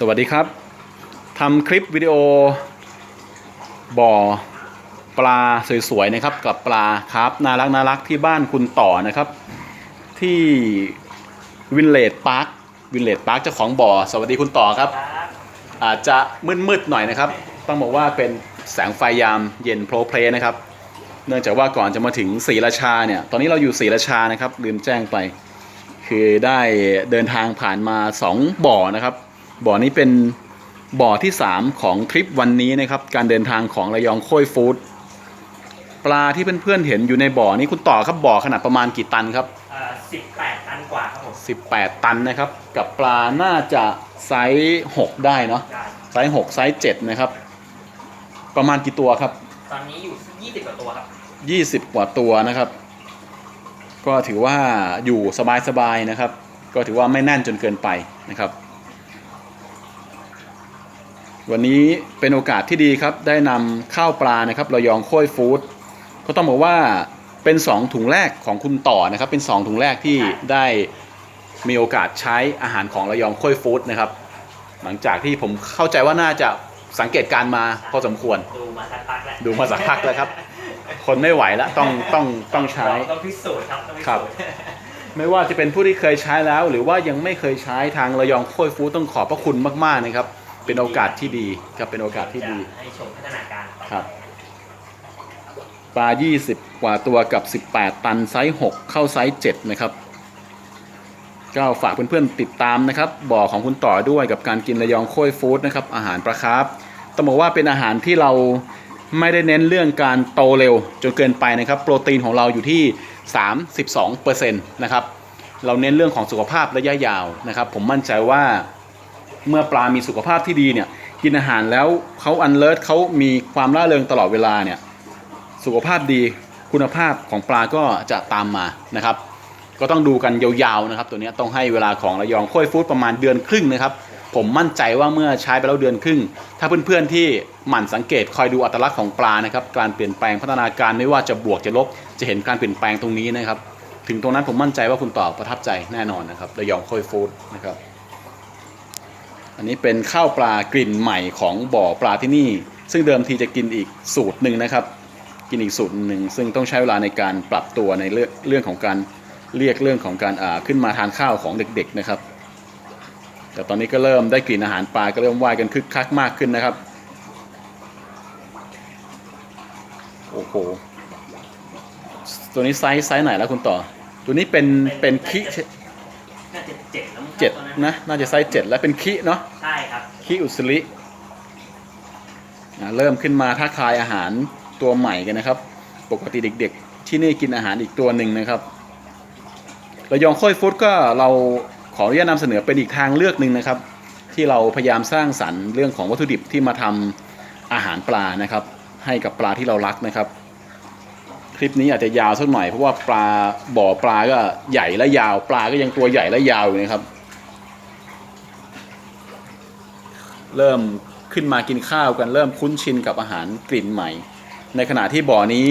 สวัสดีครับทำคลิปวิดีโอบ่อปลาสวยๆนะครับ กับปลาครับน่ารักน่ารักที่บ้านคุณต่อนะครับ ที่วินเลดพาร์ควินเลดพาร์คเจ้าของบ่อ สวัสดีคุณต่อครับ อาจจะมืดๆหน่อยนะครับ ต้องบอกว่าเป็น แสงไฟยามเย็นโปรเพลย์นะครับ เนื่องจากว่าก่อนจะมาถึงศรีราชาเนี่ย ตอนนี้เราอยู่ศรีราชานะครับ ลืมแจ้งไป คือได้เดินทางผ่านมา 2 บ่อนะครับ บ่อนี้เป็นบ่อที่ 3 ของทริปวันนี้นะครับ การเดินทางของระยองโค้ยฟู้ดปลาที่เพื่อนๆเห็นอยู่ในบ่อนี้คุณต่อครับบ่อขนาดประมาณกี่ตันครับเอ่อ18ตันกว่าครับผม18ตันนะครับ กับปลาน่าจะไซส์6ได้เนาะได้ไซส์6ไซส์7นะครับ ประมาณกี่ตัวครับ ตอนนี้อยู่ 20กว่าตัวครับ20กว่าตัวนะครับ ก็ถือว่าอยู่สบายๆนะครับ ก็ถือว่าไม่แน่นจนเกินไปนะครับ วันนี้เป็นโอกาสที่ดีครับ ได้นำข้าวปลานะครับระยองโค้ยฟู้ดก็ต้องบอกว่าเป็น 2 ถุงแรกของคุณต่อนะครับ เป็น 2 ถุงแรกที่ได้มีโอกาสใช้อาหารของระยองโค้ยฟู้ดนะครับ หลังจากที่ผมเข้าใจว่าน่าจะ สังเกตการณ์มาพอสมควร ดูมาสักพักแล้วดูมาสักพักแล้วครับ คนไม่ไหวแล้วต้องต้องต้องใช้ต้องพิสูจน์ครับต้องพิครับสูจน์ไม่ว่าจะเป็นผู้ที่เคยใช้แล้ว หรือว่ายังไม่เคยใช้ทางระยองโค้ยฟู้ดต้องขอบพระคุณมากๆนะครับ เป็นโอกาสที่ดีครับเป็นโอกาสที่ดีจะให้ชมพัฒนาการต่อครับปลา 20 กว่าตัวกับ 18 ตันไซส์ 6 เข้าไซส์ 7 นะครับ ก็ฝากเพื่อนๆติดตามนะครับ บ่อของคุณต่อด้วยกับการกินระยองโค้ยฟู้ดนะครับ อาหารปลาคาร์ฟ ต้องบอกว่าเป็นอาหารที่เราไม่ได้เน้นเรื่องการโตเร็วจนเกินไปนะครับ โปรตีนของเราอยู่ที่ 32%นะครับเราเน้นเรื่องของสุขภาพระยะยาวนะครับ ผมมั่นใจว่าเมื่อปลามีสุขภาพที่ดีเนี่ยกินอาหารแล้วเขาอันเลิศเขามีความร่าเริงตลอดเวลาเนี่ยสุขภาพดีคุณภาพของปลาก็จะตามมานะครับ ก็ต้องดูกันยาวๆนะครับ ตัวนี้ต้องให้เวลาของระยองโค้ยฟู้ดประมาณเดือนครึ่งนะครับ ผมมั่นใจว่าเมื่อใช้ไปแล้วเดือนครึ่ง ถ้าเพื่อนๆที่หมั่นสังเกตคอยดูอัตลักษณ์ของปลานะครับ การเปลี่ยนแปลงพัฒนาการไม่ว่าจะบวกจะลบ จะเห็นการเปลี่ยนแปลงตรงนี้นะครับ ถึงตรงนั้นผมมั่นใจว่าคุณต่อประทับใจแน่นอนนะครับระยองค้ยฟู้ดนะครับ อันนี้เป็นข้าวปลากลิ่นใหม่ของบ่อปลาที่นี่ ซึ่งเดิมทีจะกินอีกสูตรหนึ่งนะครับ กินอีกสูตรหนึ่งซึ่งต้องใช้เวลาในการปรับตัวในเรื่องเรื่องของการเรียกเรื่องของการขึ้นมาทานข้าวของเด็ก ๆ นะครับ แต่ตอนนี้ก็เริ่มได้กลิ่นอาหารปลาก็เริ่มว่ายกันคึกคักมากขึ้นนะครับ โอ้โห ตัวนี้ไซส์ไซส์ไหนแล้วคุณต่อ ตัวนี้เป็นเป็นคิใช่น่าจะเจ็ดแล้วมั้งครับเจ็ดตอนนั้นนะ น่าจะไซส์เจ็ดแล้วเป็นคิเนาะ ใช่ครับ คิอุสลิอ่าเริ่มขึ้นมาทักทายอาหารตัวใหม่กันนะครับ ปกติเด็ก ๆ ที่นี่กินอาหารอีกตัวหนึ่งนะครับระยองค่อยฟู้ดก็เรา ขออนุญาตนำเสนอเป็นอีกทางเลือกหนึ่งนะครับ ที่เราพยายามสร้างสรรค์เรื่องของวัตถุดิบที่มาทำอาหารปลานะครับ ให้กับปลาที่เรารักนะครับ คลิปนี้อาจจะยาวสักหน่อยเพราะว่าปลาบ่อปลาก็ใหญ่และยาว ปลาก็ยังตัวใหญ่และยาวอยู่นะครับ เริ่มขึ้นมากินข้าวกันเริ่มคุ้นชินกับอาหารกลิ่นใหม่ ในขณะที่บ่อนี้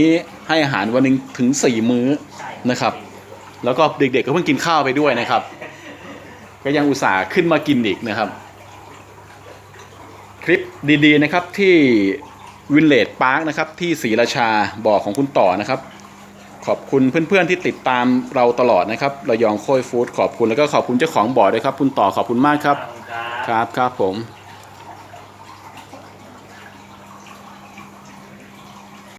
ให้อาหารวันหนึ่งถึง4มื้อนะครับ แล้วก็เด็กๆก็เพิ่งกินข้าวไปด้วยนะครับ ก็ยังอุตส่าห์ขึ้นมากินอีกนะครับ คลิปดีๆนะครับที่วินเลดพาร์คนะครับที่ศรีราชาบ่อของคุณต่อนะครับ ขอบคุณเพื่อนๆที่ติดตามเราตลอดนะครับระยองโค้ยฟู้ดขอบคุณแล้วก็ขอบคุณเจ้าของบ่อด้วยครับ คุณต่อขอบคุณมากครับขอบคุณครับครับครับผม